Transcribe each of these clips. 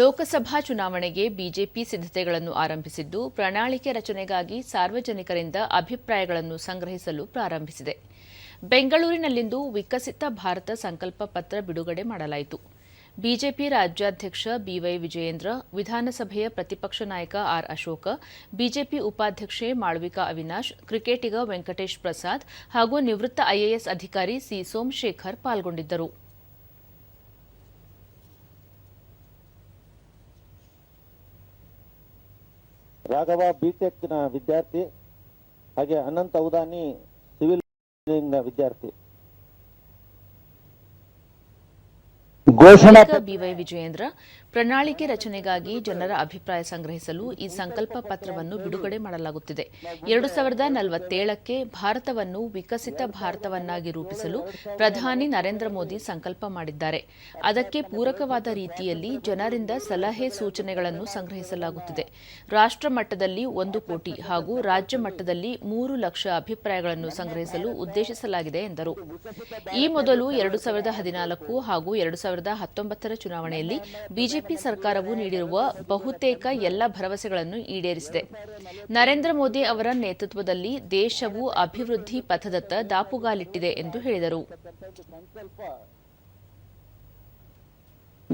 ಲೋಕಸಭಾ ಚುನಾವಣೆಗೆ ಬಿಜೆಪಿ ಸಿದ್ಧತೆಗಳನ್ನು ಆರಂಭಿಸಿದ್ದು, ಪ್ರಣಾಳಿಕೆ ರಚನೆಗಾಗಿ ಸಾರ್ವಜನಿಕರಿಂದ ಅಭಿಪ್ರಾಯಗಳನ್ನು ಸಂಗ್ರಹಿಸಲು ಪ್ರಾರಂಭಿಸಿದೆ. ಬೆಂಗಳೂರಿನಲ್ಲಿಂದು ವಿಕಸಿತ ಭಾರತ ಸಂಕಲ್ಪ ಪತ್ರ ಬಿಡುಗಡೆ ಮಾಡಲಾಯಿತು. ಬಿಜೆಪಿ ರಾಜ್ಯಾಧ್ಯಕ್ಷ ಬಿವೈ ವಿಜಯೇಂದ್ರ, ವಿಧಾನಸಭೆಯ ಪ್ರತಿಪಕ್ಷ ನಾಯಕ ಆರ್ ಅಶೋಕ, ಬಿಜೆಪಿ ಉಪಾಧ್ಯಕ್ಷೆ ಮಾಳ್ವಿಕಾ ಅವಿನಾಶ್, ಕ್ರಿಕೆಟಿಗ ವೆಂಕಟೇಶ್ ಪ್ರಸಾದ್ ಹಾಗೂ ನಿವೃತ್ತ ಐಎಎಸ್ ಅಧಿಕಾರಿ ಸಿ ಸೋಮಶೇಖರ್ ಪಾಲ್ಗೊಂಡಿದ್ದರು. ರಾಘವ ಬಿಟೆಕ್ನ ವಿದ್ಯಾರ್ಥಿ ಹಾಗೆ ಅನಂತ್ ಔದಾನಿ ಸಿವಿಲ್ ಇಂಜಿನಿಯರಿಂಗ್ನ ವಿದ್ಯಾರ್ಥಿ. ಬಿವೈ ವಿಜಯೇಂದ್ರ ಪ್ರಣಾಳಿಕೆ ರಚನೆಗಾಗಿ ಜನರ ಅಭಿಪ್ರಾಯ ಸಂಗ್ರಹಿಸಲು ಈ ಸಂಕಲ್ಪ ಪತ್ರವನ್ನು ಬಿಡುಗಡೆ ಮಾಡಲಾಗುತ್ತಿದೆ. ಎರಡು ಸಾವಿರದ ನಲವತ್ತೇಳಕ್ಕೆ ಭಾರತವನ್ನು ವಿಕಸಿತ ಭಾರತವನ್ನಾಗಿ ರೂಪಿಸಲು ಪ್ರಧಾನಿ ನರೇಂದ್ರ ಮೋದಿ ಸಂಕಲ್ಪ ಮಾಡಿದ್ದಾರೆ. ಅದಕ್ಕೆ ಪೂರಕವಾದ ರೀತಿಯಲ್ಲಿ ಜನರಿಂದ ಸಲಹೆ ಸೂಚನೆಗಳನ್ನು ಸಂಗ್ರಹಿಸಲಾಗುತ್ತಿದೆ. ರಾಷ್ಟ್ರ ಮಟ್ಟದಲ್ಲಿ ಒಂದು ಕೋಟಿ ಹಾಗೂ ರಾಜ್ಯ ಮಟ್ಟದಲ್ಲಿ ಮೂರು ಲಕ್ಷ ಅಭಿಪ್ರಾಯಗಳನ್ನು ಸಂಗ್ರಹಿಸಲು ಉದ್ದೇಶಿಸಲಾಗಿದೆ ಎಂದರು. ಈ ಮೊದಲು ಎರಡು ಸಾವಿರದ ಹದಿನಾಲ್ಕು ಹಾಗೂ ಎರಡು ಸಾವಿರದ ಹತ್ತೊಂಬತ್ತರ ಚುನಾವಣೆಯಲ್ಲಿ ಬಿಜೆಪಿ ಸರ್ಕಾರವು ನೀಡಿರುವ ಬಹುತೇಕ ಎಲ್ಲ ಭರವಸೆಗಳನ್ನು ಈಡೇರಿಸಿದೆ. ನರೇಂದ್ರ ಮೋದಿ ಅವರ ನೇತೃತ್ವದಲ್ಲಿ ದೇಶವು ಅಭಿವೃದ್ಧಿ ಪಥದತ್ತ ದಾಪುಗಾಲಿಟ್ಟಿದೆ ಎಂದು ಹೇಳಿದರು.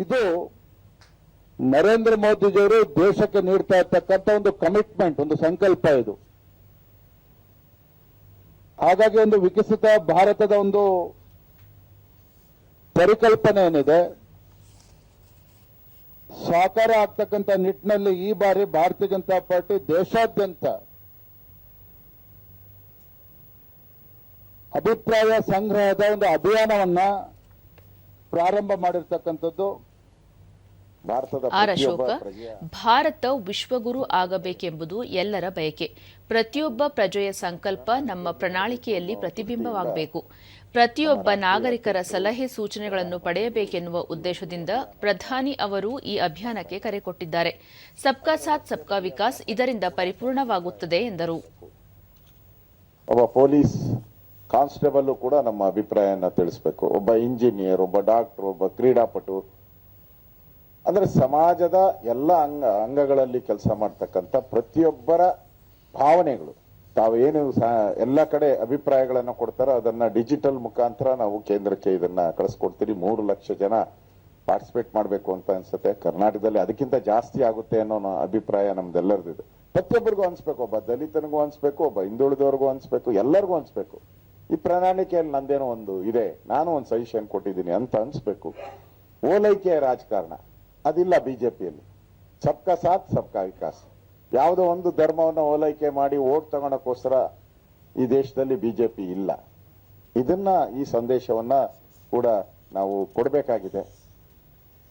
ಇದು ನರೇಂದ್ರ ಮೋದಿಜಿಯವರು ದೇಶಕ್ಕೆ ನೀಡ್ತಾ ಇರ್ತಕ್ಕಂಥ ಒಂದು ಕಮಿಟ್ಮೆಂಟ್ ಒಂದು ಸಂಕಲ್ಪ ಇದು. ಹಾಗಾಗಿ ಒಂದು ವಿಕಸಿತ ಭಾರತದ ಒಂದು ಪರಿಕಲ್ಪನೆ ಏನಿದೆ ಸಾಕಾರ ಆಗ್ತಕ್ಕಂಥ ನಿಟ್ಟಿನಲ್ಲಿ ಈ ಬಾರಿ ಭಾರತೀಯ ಜನತಾ ಪಾರ್ಟಿ ದೇಶಾದ್ಯಂತ ಅಭಿಪ್ರಾಯ ಸಂಗ್ರಹದ ಒಂದು ಅಭಿಯಾನವನ್ನ ಪ್ರಾರಂಭ ಮಾಡಿರ್ತಕ್ಕಂಥದ್ದು. ಆರ್ ಅಶೋಕ ಭಾರತ ವಿಶ್ವಗುರು ಆಗಬೇಕೆಂಬುದು ಎಲ್ಲರ ಬಯಕೆ. ಪ್ರತಿಯೊಬ್ಬ ಪ್ರಜೆಯ ಸಂಕಲ್ಪ ನಮ್ಮ ಪ್ರಣಾಳಿಕೆಯಲ್ಲಿ ಪ್ರತಿಬಿಂಬವಾಗಬೇಕು. ಪ್ರತಿಯೊಬ್ಬ ನಾಗರಿಕರ ಸಲಹೆ ಸೂಚನೆಗಳನ್ನು ಪಡೆಯಬೇಕೆನ್ನುವ ಉದ್ದೇಶದಿಂದ ಪ್ರಧಾನಿ ಅವರು ಈ ಅಭಿಯಾನಕ್ಕೆ ಕರೆ ಕೊಟ್ಟಿದ್ದಾರೆ. ಸಬ್ಕಾ ಸಾಥ್ ಸಬ್ಕಾ ವಿಕಾಸ್ ಇದರಿಂದ ಪರಿಪೂರ್ಣವಾಗುತ್ತದೆ ಎಂದರು. ಒಬ್ಬ ಪೊಲೀಸ್ ಕಾನ್ಸ್ಟೇಬಲ್ ಕೂಡ ನಮ್ಮ ಅಭಿಪ್ರಾಯನ ತಿಳಿಸಬೇಕು. ಒಬ್ಬ ಇಂಜಿನಿಯರ್ ಒಬ್ಬ ಡಾಕ್ಟರ್ ಒಬ್ಬ ಕ್ರೀಡಾಪಟು ಅಂದ್ರೆ ಸಮಾಜದ ಎಲ್ಲ ಅಂಗ ಅಂಗಗಳಲ್ಲಿ ಕೆಲಸ ಮಾಡ್ತಕ್ಕಂಥ ಪ್ರತಿಯೊಬ್ಬರ ಭಾವನೆಗಳು. ತಾವೇನು ಸಹ ಎಲ್ಲ ಕಡೆ ಅಭಿಪ್ರಾಯಗಳನ್ನು ಕೊಡ್ತಾರೋ ಅದನ್ನ ಡಿಜಿಟಲ್ ಮುಖಾಂತರ ನಾವು ಕೇಂದ್ರಕ್ಕೆ ಇದನ್ನ ಕಳಿಸ್ಕೊಡ್ತೀರಿ. ಮೂರು ಲಕ್ಷ ಜನ ಪಾರ್ಟಿಸಿಪೇಟ್ ಮಾಡಬೇಕು ಅಂತ ಅನ್ಸುತ್ತೆ. ಕರ್ನಾಟಕದಲ್ಲಿ ಅದಕ್ಕಿಂತ ಜಾಸ್ತಿ ಆಗುತ್ತೆ ಅನ್ನೋ ಅಭಿಪ್ರಾಯ ನಮ್ದೆಲ್ಲರದಿದೆ ಪ್ರತಿಯೊಬ್ಬರಿಗೂ ಅನ್ಸ್ಬೇಕು. ಒಬ್ಬ ದಲಿತನಿಗೂ ಅನ್ಸ್ಬೇಕು, ಒಬ್ಬ ಹಿಂದುಳಿದವ್ರಿಗೂ ಅನ್ಸ್ಬೇಕು, ಎಲ್ಲರಿಗೂ ಅನ್ಸ್ಬೇಕು. ಈ ಪ್ರಣಾಳಿಕೆಯಲ್ಲಿ ನಂದೇನೋ ಒಂದು ಇದೆ. ನಾನು ಒಂದು ಸಜೆಷನ್ ಕೊಟ್ಟಿದ್ದೀನಿ ಅಂತ ಅನ್ಸ್ಬೇಕು. ಓಲೈಕೆಯ ರಾಜಕಾರಣ. ಅದಿಲ್ಲ ಬಿಜೆಪಿಯಲ್ಲಿ. ಸಬ್ಕ ಸಾಥ್, ಸಬ್ಕ ವಿಕಾಸ್. ಯಾವುದೋ ಒಂದು ಧರ್ಮವನ್ನು ಓಲೈಕೆ ಮಾಡಿ ಓಟ್ ತಗೋಣಕ್ಕೋಸ್ಕರ ಈ ದೇಶದಲ್ಲಿ ಬಿಜೆಪಿ ಇಲ್ಲ. ಇದನ್ನ ಈ ಸಂದೇಶವನ್ನ ಕೂಡ ನಾವು ಕೊಡಬೇಕಾಗಿದೆ.